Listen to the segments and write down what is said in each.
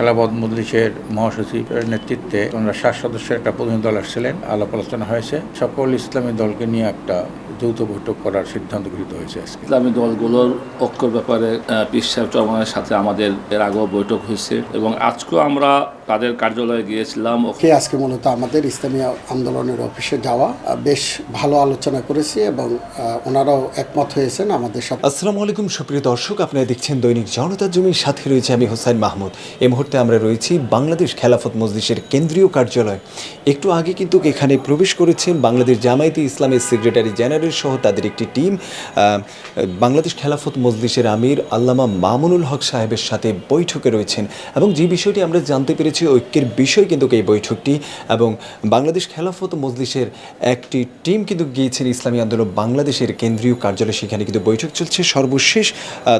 খেলাবদ মজলিসের মহাসচিবের নেতৃত্বে ওনারা সাত সদস্যের একটা প্রতিনিধি দল আসছিলেন। আলাপ আলোচনা হয়েছে। সকল ইসলামী দলকে নিয়ে একটা যৌথ বৈঠক করার সিদ্ধান্ত গৃহীত হয়েছে আজকে। ইসলামী দলগুলোর ঐক্যর ব্যাপারে পিস সাহেব চরমানের সাথে আমাদের এর আগেও বৈঠক হয়েছে এবং আজকেও আমরা তাদের কার্যালয়ে গিয়েছিলাম। ওকে আজকে মূলত আমাদের ইসলামী আন্দোলনের অফিসে যাওয়া বেশ ভালো আলোচনা করেছি এবং ওনারাও একমত হয়েছেন আমাদের সাথে আসসালামু আলাইকুম সুপ্রিয় দর্শক আপনারা দেখছেন দৈনিক জনতার জমির সাথে রয়েছে আমি হোসাইন মাহমুদ। এই মুহূর্তে আমরা রয়েছি বাংলাদেশ খেলাফত মজলিসের কেন্দ্রীয় কার্যালয়। একটু আগে কিন্তু এখানে প্রবেশ করেছেন বাংলাদেশ জামায়াতে ইসলামের সেক্রেটারি জেনারেল সহ তাদের একটি টিম বাংলাদেশ খেলাফত মজলিসের আমির আল্লামা মামুনুল হক সাহেবের সাথে বৈঠকে রয়েছেন। এবং যে বিষয়টি আমরা জানতে পেরেছি, ঐক্যের বিষয় কিন্তু এই বৈঠকটি। এবং বাংলাদেশ খেলাফত মজলিসের একটি টিম কিন্তু গিয়েছেন ইসলামী আন্দোলন বাংলাদেশের কেন্দ্রীয় কার্যালয়। সেখানে কিন্তু বৈঠক চলছে। সর্বশেষ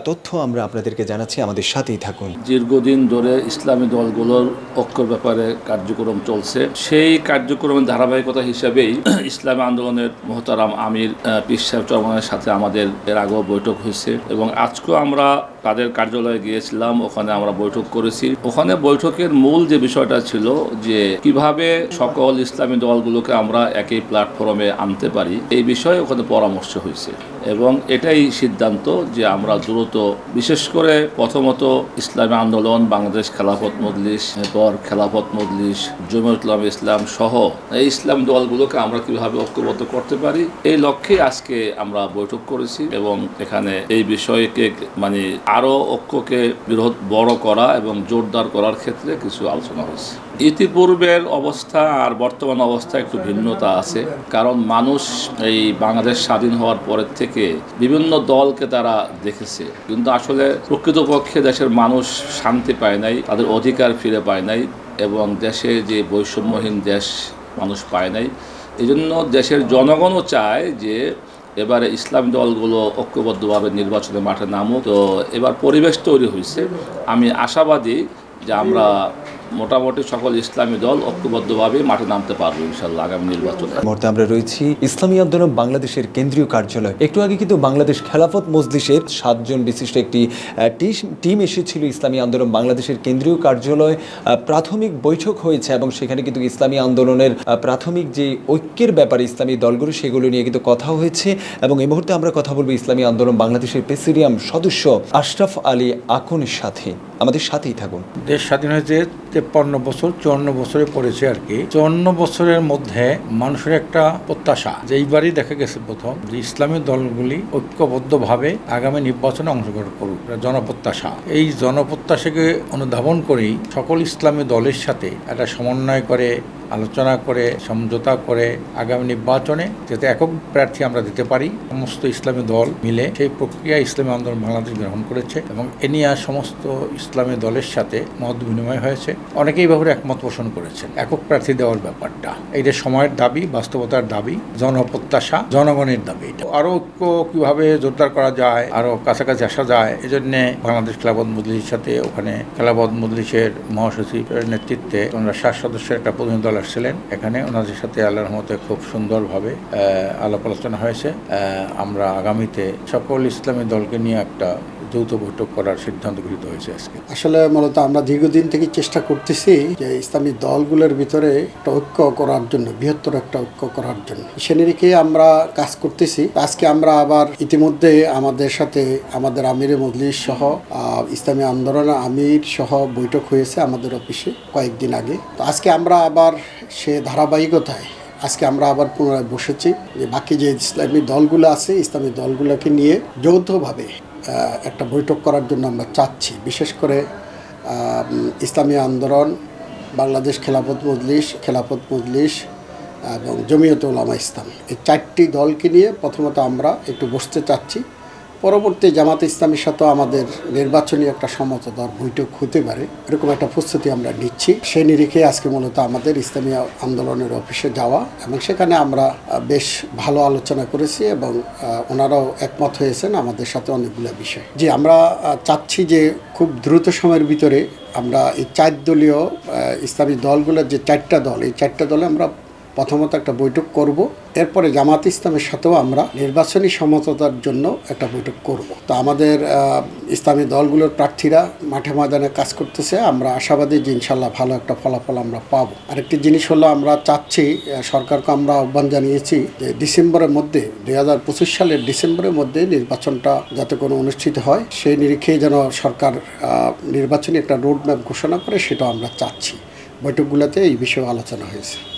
তথ্য আমরা আপনাদেরকে জানাচ্ছি। আমাদের সাথেই থাকুন। দীর্ঘদিন ধরে ইসলামী দলগুলোর ঐক্যর ব্যাপারে কার্যক্রম চলছে। সেই কার্যক্রমের ধারাবাহিকতা হিসেবেই ইসলামী আন্দোলনের মোহতারাম আমির পিস সাহেব চরমানের সাথে আমাদের এর আগেও বৈঠক হয়েছে এবং আজকেও আমরা তাদের কার্যালয়ে গিয়েছিলাম, ওখানে আমরা বৈঠক করেছি। ওখানে বৈঠকের মূল যে বিষয়টা ছিল যে কীভাবে সকল ইসলামী দলগুলোকে আমরা একই প্ল্যাটফর্মে আনতে পারি, এই বিষয়ে ওখানে পরামর্শ হয়েছে। এবং এটাই সিদ্ধান্ত যে আমরা দ্রুত, বিশেষ করে প্রথমত ইসলামী আন্দোলন, বাংলাদেশ খেলাফত মজলিস, এরপর খেলাফত মজলিস জমিয়তুল্লাহ ইসলাম সহ এই ইসলাম দলগুলোকে আমরা কীভাবে ঐক্যবদ্ধ করতে পারি, এই লক্ষ্যে আজকে আমরা বৈঠক করেছি এবং এখানে এই বিষয়কে মানে আরও ঐক্যকে বিরোধ বড় করা এবং জোরদার করার ক্ষেত্রে কিছু আলোচনা হয়েছে। ইতিপূর্বের অবস্থা আর বর্তমান অবস্থা একটু ভিন্নতা আছে, কারণ মানুষ এই বাংলাদেশ স্বাধীন হওয়ার পরের থেকে বিভিন্ন দলকে তারা দেখেছে। কিন্তু আসলে প্রকৃতপক্ষে দেশের মানুষ শান্তি পায় নাই, তাদের অধিকার ফিরে পায় নাই এবং দেশে যে বৈষম্যহীন দেশ মানুষ পায় নাই এই জন্য দেশের জনগণও চায় যে এবারে ইসলাম দলগুলো ঐক্যবদ্ধভাবে নির্বাচনে মাঠে নামুক। তো এবার পরিবেশ তৈরি হয়েছে আমি আশাবাদী যে আমরা মোটামুটি সকল ইসলামী দল ঐক্যবদ্ধভাবে মাঠে নামতে পারব ইনশাল্লাহ আগামী নির্বাচনে। মুহূর্তে আমরা রয়েছি ইসলামী আন্দোলন বাংলাদেশের কেন্দ্রীয় কার্যালয়। একটু আগে কিন্তু বাংলাদেশ খেলাফত মজলিসের সাতজন বিশিষ্ট একটি টিম এসেছিল ইসলামী আন্দোলন বাংলাদেশের কেন্দ্রীয় কার্যালয় আহ, প্রাথমিক বৈঠক হয়েছে এবং সেখানে কিন্তু ইসলামী আন্দোলনের আহ, প্রাথমিক যে ঐক্যের ব্যাপারে ইসলামী দলগুলো সেগুলো নিয়ে কিন্তু কথা হয়েছে এবং এই মুহূর্তে আমরা কথা বলব ইসলামী আন্দোলন বাংলাদেশের প্রেসিডিয়াম সদস্য আশরাফ আলী আকনের সাথে। আমাদের সাথেই থাকুন। দেশ স্বাধীন হয়েছে তেপ্পান্ন বছর, চুয়ান্ন বছরে পড়েছে আর কি। চুয়ান্ন বছরের মধ্যে মানুষের একটা প্রত্যাশা, যে এইবারই দেখা গেছে প্রথম, যে ইসলামী দলগুলি ঐক্যবদ্ধভাবে আগামী নির্বাচনে অংশগ্রহণ করুক। জনপ্রত্যাশা। এই জনপ্রত্যাশাকে অনুধাবন করেই সকল ইসলামী দলের সাথে একটা সমন্বয় করে, আলোচনা করে, সমঝোতা করে আগামী নির্বাচনে যাতে একক প্রার্থী আমরা দিতে পারি, সমস্ত ইসলামী দল মিলে সেই প্রক্রিয়া ইসলামী আন্দোলন বাংলাদেশ গ্রহণ করেছে এবং এ নিয়ে সমস্ত ইসলামী দলের সাথে মত বিনিময় হয়েছে। অনেকেই ব্যাপারে একমত পোষণ করেছেন, একক প্রার্থী দেওয়ার ব্যাপারটা। এইটা সময়ের দাবি, বাস্তবতার দাবি জনপ্রত্যাশা জনগণের দাবি এটা। আরও ঐক্য কীভাবে জোরদার করা যায় আরও কাছাকাছি আসা যায়, এজন্য বাংলাদেশ খেলাবদ মজলিসের সাথে ওখানে খেলাবদ মজলিসের মহাসচিবের নেতৃত্বে ওনারা সাত সদস্যের একটা প্রতিনিধি দল আসছিলেন। এখানে ওনাদের সাথে আল্লাহর রহমতে খুব সুন্দরভাবে আলাপ আলোচনা হয়েছে। আমরা আগামীতে সকল ইসলামী দলকে নিয়ে একটা যৌথ বৈঠক করার সিদ্ধান্ত গৃহীত হয়েছে আজকে। আসলে মূলত আমরা দীর্ঘদিন থেকে চেষ্টা করতেছি যে ইসলামী দলগুলোর ভিতরে একটা ঐক্য করার জন্য, বৃহত্তর একটা ঐক্য করার জন্য। সে নিরিখে আমরা কাজ করতেছি। আজকে আমরা আবার ইতিমধ্যে আমাদের সাথে আমাদের আমির মজলিস সহ ইসলামী আন্দোলনের আমির সহ বৈঠক হয়েছে আমাদের অফিসে কয়েকদিন আগে। তো আজকে আমরা আবার সে ধারাবাহিকতায়, আজকে আমরা আবার পুনরায় বসেছি যে বাকি যে ইসলামী দলগুলো আছে, ইসলামী দলগুলোকে নিয়ে যৌথভাবে একটা বৈঠক করার জন্য আমরা চাচ্ছি। বিশেষ করে ইসলামী আন্দোলন, বাংলাদেশ খেলাফত মজলিস খেলাফত মজলিস এবং জমিয়ত ওলামা ইসলাম। এই চারটি দলকে নিয়ে প্রথমত আমরা একটু বসতে চাচ্ছি। পরবর্তী জামাত ইসলামের সাথে আমাদের নির্বাচনী একটা সমঝোতার বৈঠক হতে পারে, এরকম একটা প্রস্তুতি আমরা নিচ্ছি। সেই নিরিখে আজকে মূলত আমাদের ইসলামী আন্দোলনের অফিসে যাওয়া এবং সেখানে আমরা বেশ ভালো আলোচনা করেছি এবং ওনারাও একমত হয়েছেন আমাদের সাথে অনেকগুলো বিষয়। যে আমরা চাচ্ছি যে খুব দ্রুত সময়ের ভিতরে আমরা এই চার দলীয় ইসলামী দলগুলোর যে চারটা দল, এই চারটা দলে আমরা প্রথমত একটা বৈঠক করব। এরপরে জামাত ইসলামের সাথেও আমরা নির্বাচনী সমঝোতার জন্য একটা বৈঠক করব। তো আমাদের ইসলামী দলগুলোর প্রার্থীরা মাঠে ময়দানে কাজ করতেছে। আমরা আশাবাদী যে ইনশাল্লাহ ভালো একটা ফলাফল আমরা পাবো। আরেকটি জিনিস হলো আমরা চাচ্ছি সরকারকে আমরা আহ্বান জানিয়েছি যে ডিসেম্বরের মধ্যে, দুই হাজার পঁচিশ সালের ডিসেম্বরের মধ্যে নির্বাচনটা যাতে কোনো অনুষ্ঠিত হয়, সেই নিরিখেই যেন সরকার নির্বাচনী একটা রোড ম্যাপ ঘোষণা করে সেটাও আমরা চাচ্ছি। বৈঠকগুলোতে এই বিষয়ে আলোচনা হয়েছে।